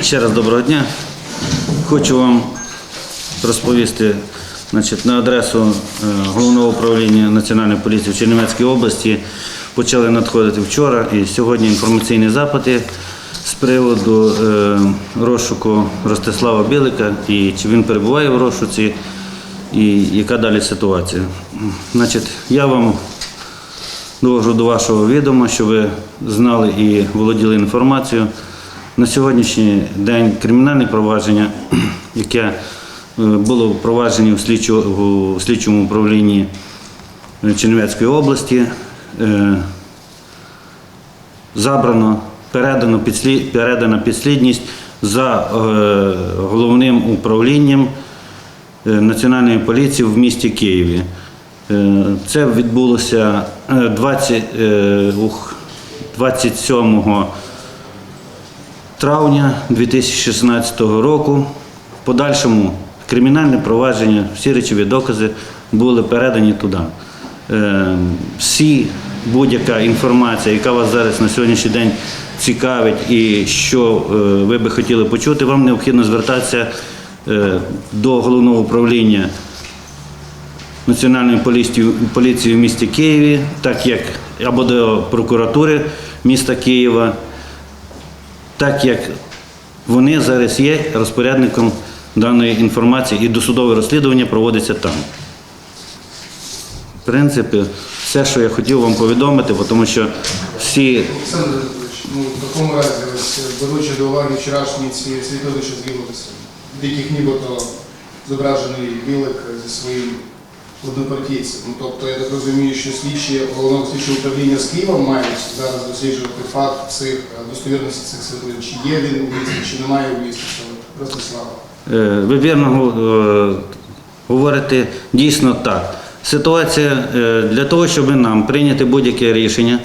Ще раз доброго дня. Хочу вам розповісти значить, на адресу е, Головного управління Національної поліції в Чернівецькій області. Почали надходити вчора і сьогодні інформаційні запити з приводу е, розшуку Ростислава Білика і чи він перебуває в розшуці, і яка далі ситуація. Значить, я вам довожу до вашого відома, щоб ви знали і володіли інформацією. На сьогоднішній день кримінальне провадження, яке е, було впроваджені у, слідчому управлінні Чернівецької області, е, забрано, передано, передана підслідність за е, головним управлінням е, Національної поліції в місті Києві. Е, Це відбулося е, 20, е, ух, 27 травня 2016 року. В подальшому кримінальне провадження, всі речові докази були передані туди. Е, Всі будь-яка інформація, яка вас зараз на сьогоднішній день цікавить і що е, ви би хотіли почути, вам необхідно звертатися е, до головного управління Національної поліції, поліції в місті Києві, так як або до прокуратури міста Києва, так як вони зараз є розпорядником даної інформації і досудове розслідування проводиться там. В принципі, все, що я хотів вам повідомити, тому що всі Олександр Дмитрович, ну в такому разі, ось беручи до уваги вчорашні ці світлини, що з'явилися, в яких нібито зображений білик зі своїм однопартійцем. Ну, тобто я так розумію, що слідчі головного слідчого управління з Києва мають зараз досліджувати факт цих е, достовірності цих світлин, чи є він у місті, чи немає у місті Ростислава. Е, Ви вірно е, говорите дійсно так. Ситуація е, для того, щоб нам прийняти будь-яке рішення,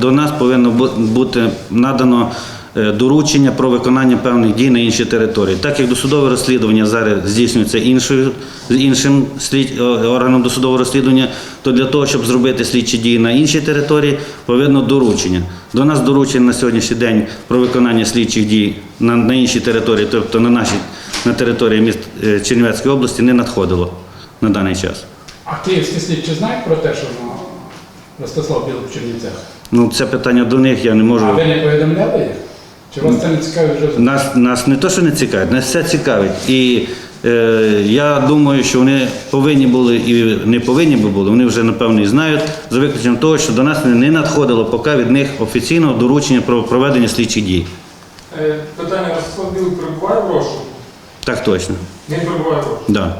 до нас повинно бути надано доручення про виконання певних дій на іншій території. Так як досудове розслідування зараз здійснюється іншою, іншим слід, е, органом досудового розслідування, то для того, щоб зробити слідчі дії на іншій території, повинно доручення. До нас доручень на сьогоднішній день про виконання слідчих дій на, на іншій території, тобто на нашій на території міст е, Чернівецької області, не надходило на даний час. А київські слідчі знають про те, що Ростислав Білик в Чернівцях? Ну, це питання до них, я не можу. А ви не повідомляли їх? Чи вас це не цікавить вже? Нас, нас не то, що не цікавить, нас все цікавить. І е, я думаю, що вони повинні були і не повинні би були, вони вже напевно і знають, за виключенням того, що до нас не надходило поки від них офіційного доручення про проведення слідчих дій. Е, Питання Ростислав Білик перебуває в розшуку? Так точно. Він перебуває в розшуку. Да.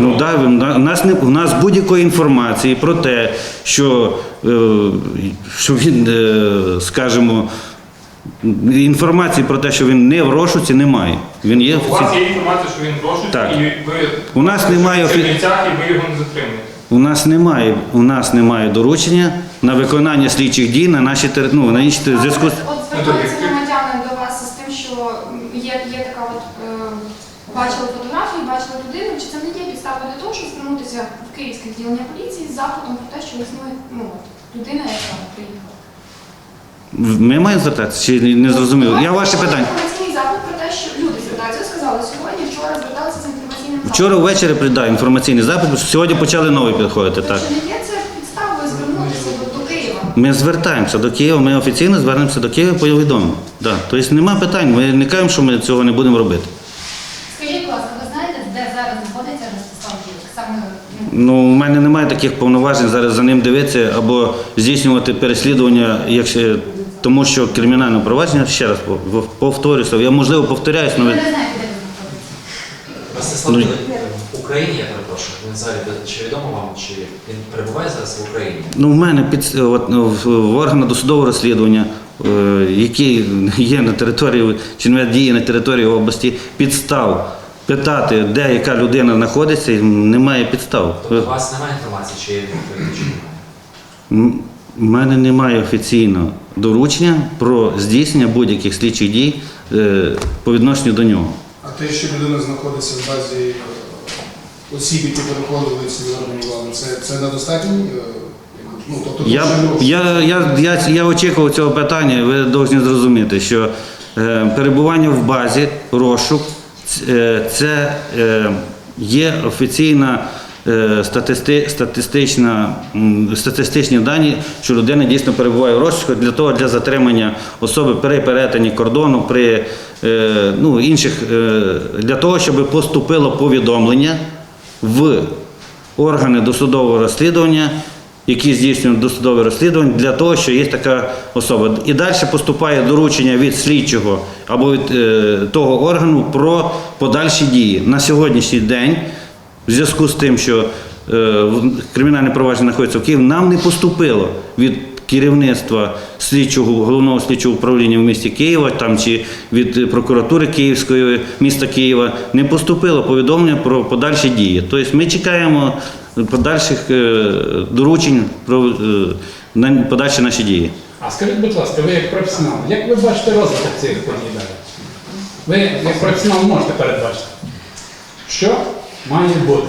Ну да, у нас не у нас будь-якої інформації про те, що, е, що він, е, скажімо, інформації про те, що він не в розшуці, немає. Він є У вас є інформація, що він в розшуку, Так. і ви У нас немає в офі- Чернівцях, і ви його не затримуєте. У нас немає, у нас немає доручення на виконання слідчих дій на нашій тери- ну, на іншій тери- зв'язку. з- От звертаються громадяни до вас з тим, що є, є така от е, бачили фотографії, бачили людину. Чи це не є підстава для того, щоб звернутися в київське відділення поліції з запитом про те, що існує ну, от, людина, яка приїхала? Ми маємо звертатися чи не зрозуміло? Я ваше питання. Інформаційний запит про те, що люди звертаються. Сказали сьогодні, вчора зверталися з інформаційним запитом. Вчора ввечері придав інформаційний запит, сьогодні почали новий підходити. Так. Чи не є це підставою звернутися до, до Києва? Ми звертаємося до Києва, ми офіційно звернемося до Києва повідомимо. Да. Тобто нема питань, ми не кажемо, що ми цього не будемо робити. Скажіть, будь ласка, ви знаєте, де зараз знаходиться Ростислав Білик? Саме ну, Ну, у мене немає таких повноважень зараз за ним дивитися або здійснювати переслідування, якщо, тому що кримінальне провадження, ще раз повторюся, я можливо повторяюсь, ви не знаєте, де. Ростислав Ну, в Україні, я перепрошую, він взагалі чи відомо вам, чи він перебуває зараз в Україні? ну, в мене під, от, ну, в, органах досудового розслідування, е, які є на території, чи не діє на території області, підстав питати, де яка людина знаходиться, немає підстав. Тобто у вас немає інформації, чи є немає? У мене немає офіційного доручення про здійснення будь-яких слідчих дій е, по відношенню до нього. А те, що людина знаходиться в базі е, осіб, які переходили ці органи влади, це, це недостатній е, Ну, тобто, Я, я, я, я, я очікував цього питання, ви повинні зрозуміти, що е, перебування в базі, розшук, е, це е, є офіційна статисти, статистична, статистичні дані, що людина дійсно перебуває в розшуку для того, для затримання особи при перетині кордону, при е, ну, інших, е, для того, щоб поступило повідомлення в органи досудового розслідування, які здійснюють досудове розслідування, для того, що є така особа. І далі поступає доручення від слідчого або від е, того органу про подальші дії. На сьогоднішній день, в зв'язку з тим, що е, кримінальне провадження знаходиться в Києві, нам не поступило від керівництва слідчого головного слідчого управління в місті Києва там чи від е, прокуратури Київської міста Києва не поступило повідомлення про подальші дії. Тобто ми чекаємо подальших е, доручень про е, подальші наші дії. А скажіть, будь ласка, ви як професіонал, як ви бачите розвиток цих подій далі? Ви як професіонал можете передбачити, що має бути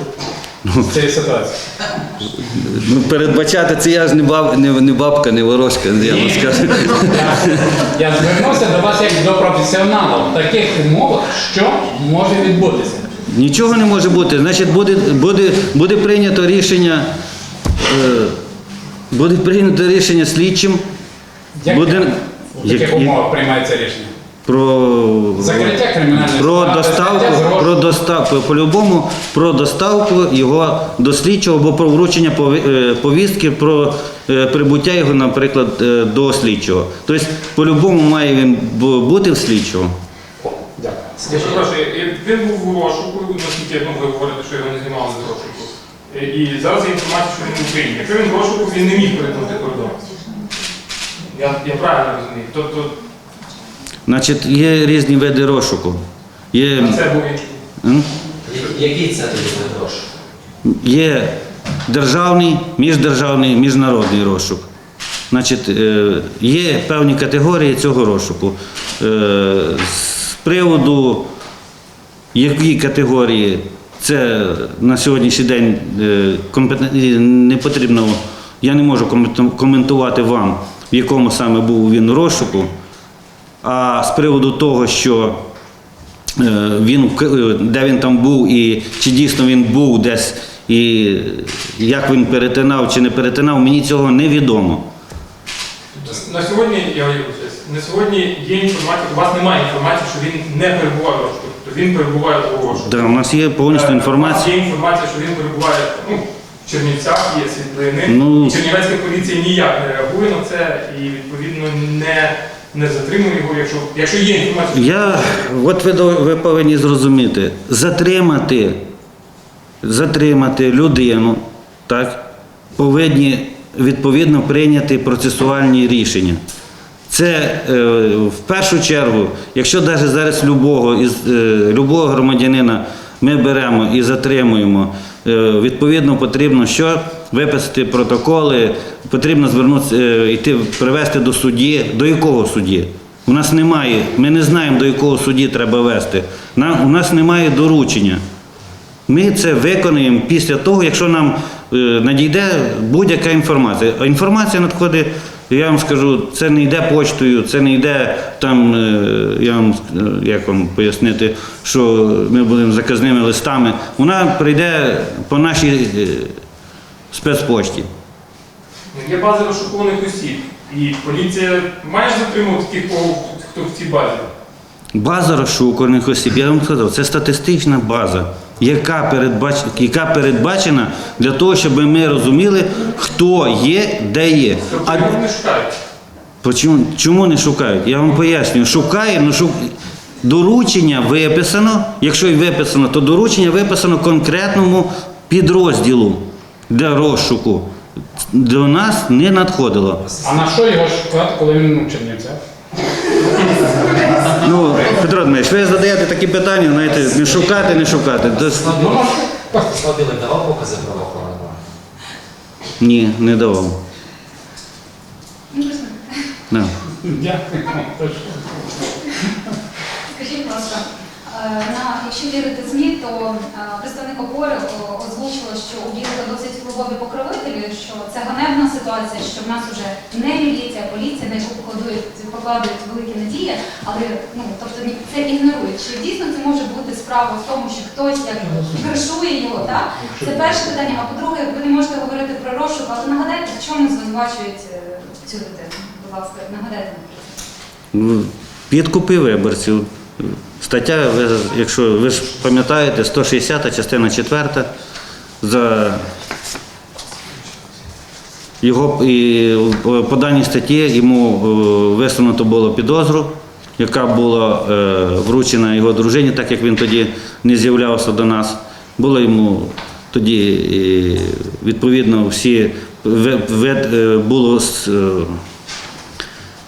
цієї ситуації? Ну, передбачати це я ж не, баб, не, не бабка, не ворожка, я вам скажу. Я, я звернувся до вас як до професіонала в таких умовах, що може відбутися. Нічого не може бути. Значить, буде, буде, буде прийнято рішення. Е, буде прийнято рішення слідчим Як Буде- в таких як- умовах приймається рішення? Про, Закриття кримінальної про справи, доставку, про доставку, по-любому, про доставку його до слідчого або про вручення пові- е, повістки про е, прибуття його, наприклад, е, до слідчого. Тобто, по-любому має він бу- бути в слідчого. О, Дякую. Я Скажіть, перепрошую, і він був у розшуку, наскільки ну, ви говорите, що його не знімали з розшуку. Е, І зараз є інформація, що він в Україні. Якщо він в розшуку, він не міг перетнути кордон. Я, я правильно розумію. Тобто Значить, є різні види розшуку. Є, це був м? який це тоді буде гроші? Є державний, міждержавний, міжнародний розшук. Значить, е, є певні категорії цього розшуку. Е, З приводу які категорії, це на сьогоднішній день е, компетен- не потрібно, я не можу коменту- коментувати вам, в якому саме був він розшуку. А з приводу того, що е, він в е, де він там був і чи дійсно він був десь, і як він перетинав чи не перетинав, мені цього не відомо. На сьогодні, я на сьогодні є інформація, у вас немає інформації, що він не перебуває в розшуку. Тобто він перебуває у розшуку. Да, у нас є повністю Е, інформація. Є інформація, що він перебуває ну, в Чернівцях, є світлини. Ну- Чернівецька поліція ніяк не реагує на це і відповідно не, не затримує його, якщо, якщо є інформація. Я, от ви, ви повинні зрозуміти, затримати, затримати людину, так, повинні відповідно прийняти процесуальні рішення. Це е, в першу чергу, якщо навіть зараз любого, із, е, любого громадянина ми беремо і затримуємо, е, відповідно потрібно що виписати протоколи, потрібно звернутися, е, йти привести до судді. До якого судді? У нас немає, ми не знаємо, до якого судді треба вести. Нам, у нас немає доручення. Ми це виконуємо після того, якщо нам е, надійде будь-яка інформація. А інформація надходить, я вам скажу, це не йде почтою, це не йде там, е, я вам е, як вам пояснити, що ми будемо заказними листами. Вона прийде по нашій е, спецпочті. Є база розшукуваних осіб. І поліція має затримувати тих, хто в цій базі. База розшукуваних осіб, я вам сказав, це статистична база, яка, передбач... яка передбачена для того, щоб ми розуміли, хто є, де є. Тобто А шукають. Чому не шукають? Я вам пояснюю. Шукаємо, ну шук... доручення виписано. Якщо і виписано, то доручення виписано конкретному підрозділу для розшуку. До нас не надходило. А на що його шукати, коли він Чернівцях? Ну, Петро Дмитрович, ви задаєте такі питання, знаєте, не шукати, не шукати. Та- Ну, може, Ростислав Білик давав покази правоохоронного? Ні, не давав. Да. Дякую. Тож, Скажіть, будь ласка, е, на якщо вірити ЗМІ, то представник опори о, озвучила, що у Білика досить впливові покровителі, що це ганебна ситуація, що в нас вже не міліція, а поліція, на яку покладають, покладають великі надії, але ну тобто це ігнорують. Чи дійсно це може бути справа в тому, що хтось як кришує його? Так це перше питання. А по-друге, ви не можете говорити про розшук, але нагадайте, в чому звинувачують е, цю дитину? Будь ласка, нагадайте. Ну, Підкупи виборців. Стаття, ви, якщо ви ж пам'ятаєте, 160 частина 4 за його і по даній статті йому е, висунуто було підозру, яка була е, вручена його дружині, так як він тоді не з'являвся до нас. Було йому тоді е, відповідно всі е, було е,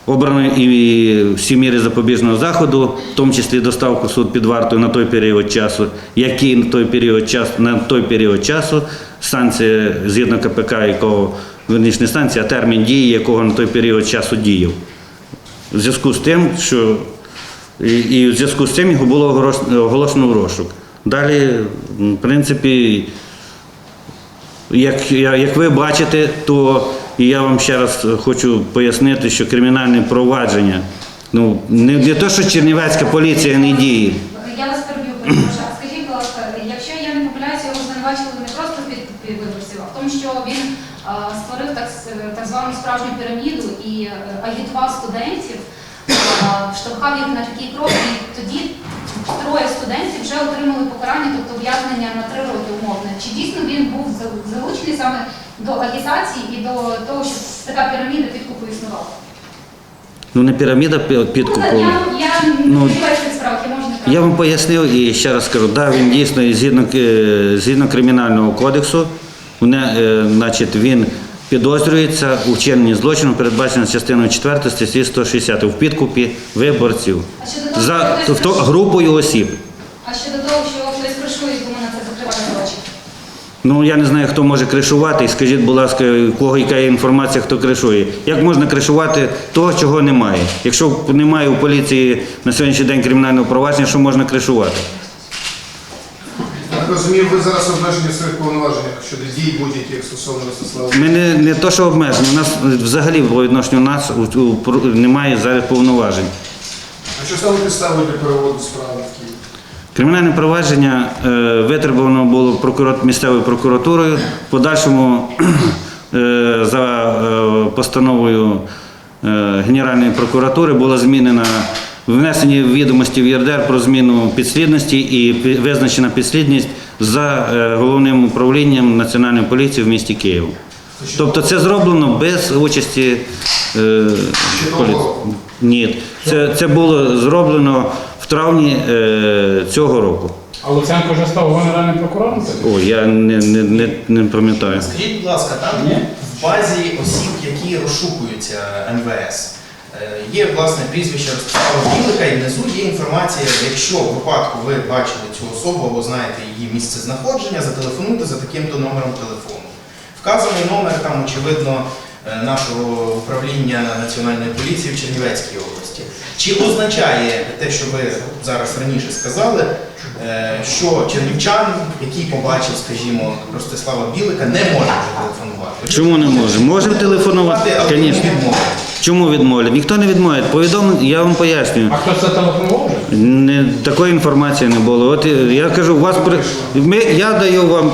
Обрано і всі міри запобіжного заходу, в тому числі доставку суд під вартою на той період часу, який на той період часу, на той період часу санкція згідно КПК, якого верніше не а термін дії, якого на той період часу діяв. В зв'язку з тим, що і, і в зв'язку з цим його було оголошено в розшук. Далі, в принципі, як, як ви бачите, то і я вам ще раз хочу пояснити, що кримінальне провадження, ну не, не то, що Чернівецька поліція не діє. Я вас переб'ю. Скажіть, будь ласка, якщо я не помиляюся, його звинувачували не просто під, виборців, а в тому, що він а, створив так, так звану справжню піраміду і е, агітував студентів, штовхав їх на такий крок, і тоді троє студентів вже отримали покарання, тобто ув'язнення на три роки умовне. Чи дійсно він був залучений саме до агітації і до того, що така піраміда підкупу існувала? Ну не піраміда підкупу. Ну, я, я Ну, не справах, я можу не права. Я вам пояснив і ще раз скажу, да, він дійсно згідно, згідно кримінального кодексу, мене, е, значить, він підозрюється у вчиненні злочину, передбачено частиною 4 статті 160 в підкупі виборців А того, за тобто, групою осіб. А щодо того, що хтось кришує, тому на це закриває гроші. Ну я не знаю, хто може кришувати. Скажіть, будь ласка, у кого яка є інформація, хто кришує. Як можна кришувати того, чого немає? Якщо немає у поліції на сьогоднішній день кримінального провадження, що можна кришувати? Розумію, ви зараз обмежені в своїх повноваженнях щодо дій будь-яких стосовно Ростислава. Ми не, не то, що обмежені, у нас взагалі по відношенню нас у- у- немає зараз повноважень. А що стало підставою для переводу справи в Київ? Кримінальне провадження е, витребувано було прокурор, місцевою прокуратурою. В подальшому е, за е, постановою Генеральної прокуратури було змінено внесені відомості в ЄРДР про зміну підслідності і визначена підслідність за головним управлінням Національної поліції в місті Київ. Тобто це зроблено без участі е, поліції. Ні, це, це було зроблено травні е, цього року. А Луценко вже став генеральним прокурором? О, я не, не, не, не пам'ятаю. Скажіть, будь ласка, там Ні. в базі осіб, які розшукуються МВС, е, є власне прізвище Ростислава Білика, і внизу є інформація, якщо в випадку ви бачили цю особу або знаєте її місце знаходження, зателефонуйте за таким-то номером телефону. Вказаний номер там, очевидно, нашого управління Національної поліції в Чернівецькій області. Чи означає те, що ви зараз раніше сказали, е, що чернівчан, який побачив, скажімо, Ростислава Білика, не може телефонувати? Чому не може? Може телефонувати, але звісно. відмовити. Чому відмовлять? Ніхто не відмовить. Повідомлення, я вам пояснюю. А хто це телефонував? Не, такої інформації не було. От е, я кажу, у вас ми, я даю вам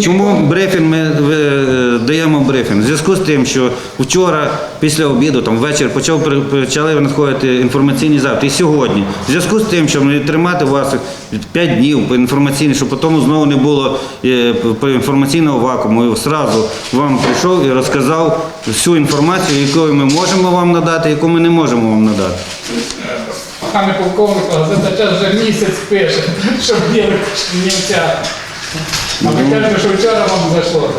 чому брифінг ми ви, е, даємо брифінг. В зв'язку з тим, що вчора після обіду, там ввечері почав почали надходити інформаційні запити. І сьогодні. В зв'язку з тим, що ми тримати вас 5 днів по інформаційній, щоб потім знову не було е, інформаційного вакууму. І зразу вам прийшов і розказав всю інформацію, яку ми можемо вам надати, яку ми не можемо вам надати. Пане полковник, газета час вже місяць пише, що білик німця. А ви кажете, що вчора вам зайшло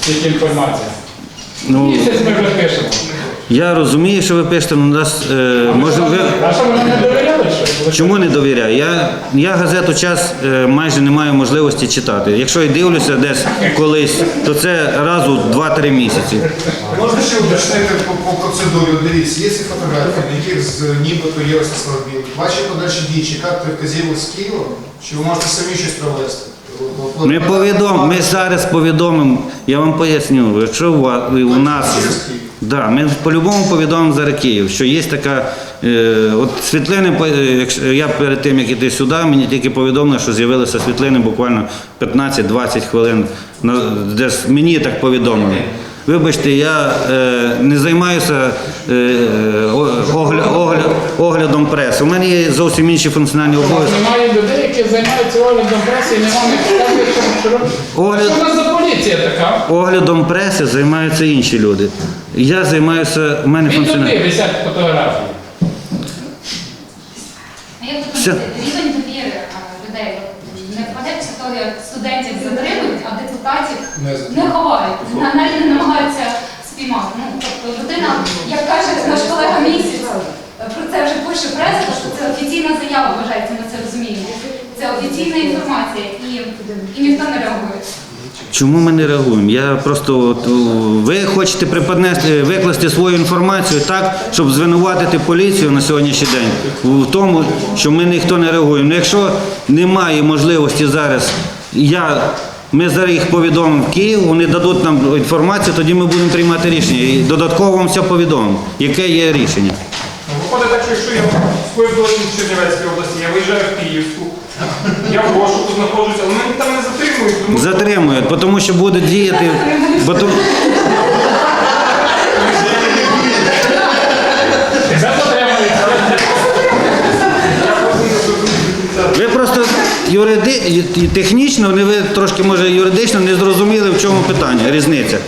тільки інформація. Ну, Місяць ми вже пишемо. Я розумію, що ви пишете, але нас е, може ви. Чому не довіряю? Я, я газету час е, майже не маю можливості читати. Якщо і дивлюся десь колись, то це раз у 2-3 місяці. Можна ще уточнити по, по процедурі? Дивіться, є фотографії, на яких з нібито є Ростислав Білик. Ваші подальші дії чекати вказівок з Києва? Чи ви можете самі щось провести? Ми повідом, ми зараз повідомимо, я вам поясню, якщо у, вас, у нас. Да, ми по-любому повідомимо зараз Київ, що є така. Е, от світлини, е, я перед тим, як іти сюди, мені тільки повідомили, що з'явилися світлини буквально 15-20 хвилин. На, десь мені так повідомили. Вибачте, я е, не займаюся е, огля, огля, оглядом преси. У мене є зовсім інші функціональні обов'язки. немає людей, які займаються оглядом преси і немає не що робити. Огляд- Що у нас за поліція така? Оглядом преси займаються інші люди. Я займаюся, у мене функціональні. туди висять фотографії. А як ви Все. думаєте, рівень довіри а, людей от, не впаде після того, як студентів затримують, а депутатів Не не ховають, на- навіть не намагаються спіймати. Ну, тобто людина, як каже наш колега місяць, про це вже пише преса, тобто це офіційна заява, вважається. Це офіційна інформація і, і ніхто не реагує. Чому ми не реагуємо? Я просто от, ви хочете приподнести, викласти свою інформацію так, щоб звинуватити поліцію на сьогоднішній день в тому, що ми ніхто не реагуємо. Ну, якщо немає можливості зараз, я. Ми зараз їх повідомимо в Київ, вони дадуть нам інформацію, тоді ми будемо приймати рішення. І додатково вам все повідомимо, яке є рішення. Виходить так, що якщо я в Чернівецькій області, я виїжджаю в Київську, я в розшуку знаходжуся, але мене там не затримують, тому Затримують, тому що буде діяти. бо затримують. Ви просто юриди... і технічно, не ви трошки може юридично не зрозуміли, в чому питання, різниця.